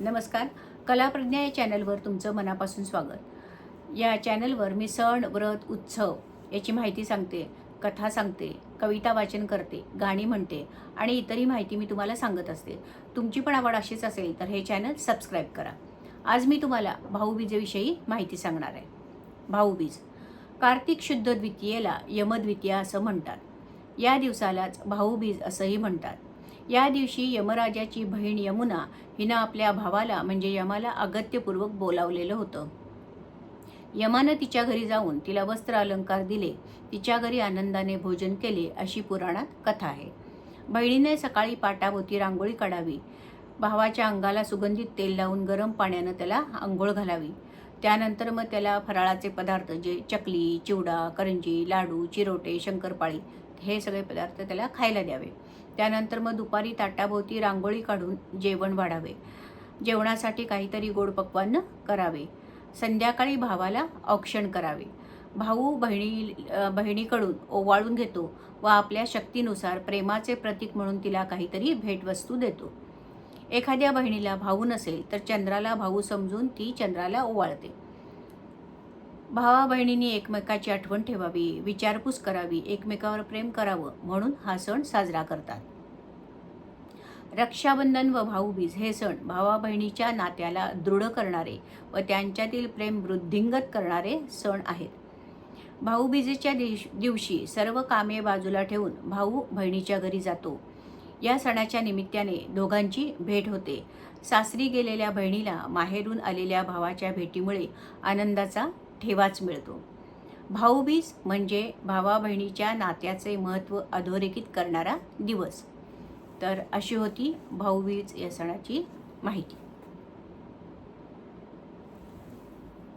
नमस्कार. कलाप्रज्ञा या चॅनलवर तुमचं मनापासून स्वागत. या चॅनलवर मी सण व्रत उत्सव याची माहिती सांगते कथा सांगते कविता वाचन करते गाणी म्हणते आणि इतरही माहिती मी तुम्हाला सांगत असते. तुमची पण आवड अशीच असेल तर हे चॅनल सबस्क्राईब करा. आज मी तुम्हाला भाऊबीजेविषयी माहिती सांगणार आहे. भाऊबीज कार्तिक शुद्ध द्वितीयेला यमद्वितीया असं म्हणतात. या दिवसालाच भाऊबीज असंही म्हणतात. या दिवशी यमराजाची बहीण यमुना हिनं आपल्या भावाला म्हणजे यमाला अगत्यपूर्वक बोलावलेलं होतं. यमानं तिच्या घरी जाऊन तिला वस्त्र अलंकार दिले. तिच्या घरी आनंदाने भोजन केले अशी पुराणात कथा आहे. बहिणीने सकाळी पाटाभोवती रांगोळी काढावी. भावाच्या अंगाला सुगंधित तेल लावून गरम पाण्यानं त्याला आंघोळ घालावी. त्यानंतर मग त्याला फराळाचे पदार्थ जे चकली चिवडा करंजी लाडू चिरोटे शंकरपाळी हे सगळे पदार्थ त्याला खायला द्यावे. त्यानंतर मग दुपारी ताटाभोवती रांगोळी काढून जेवण वाढावे. जेवणासाठी काहीतरी गोड पक्वान्न करावे. संध्याकाळी भावाला औक्षण करावे. भाऊ बहिणी बहिणीकडून ओवाळून घेतो व आपल्या शक्तीनुसार प्रेमाचे प्रतीक म्हणून तिला काहीतरी भेटवस्तू देतो. एखाद्या बहिणीला भाऊ नसेल तर चंद्राला भाऊ समजून ती चंद्राला ओवाळते. भावा बहिणींनी एकमेकाची आठवण ठेवावी विचारपूस करावी एकमेकावर प्रेम करावं म्हणून हा सण साजरा करतात. रक्षाबंधन व भाऊबीज हे सण भावा बहिणीच्या नात्याला दृढ करणारे व त्यांच्यातील प्रेम वृद्धिंगत करणारे सण आहेत. भाऊबीजेच्या दिवशी सर्व कामे बाजूला ठेवून भाऊ बहिणीच्या घरी जातो. या सणाच्या निमित्ताने दोघांची भेट होते. सासरी गेलेल्या बहिणीला माहेरून आलेल्या भावाच्या भेटीमुळे आनंदाचा ठेवाच मिळतो. भाऊबीज म्हणजे भावा बहिणीच्या नात्याचे महत्त्व अधोरेखित करणारा दिवस. तर अशी होती भाऊबीज या सणाची माहिती.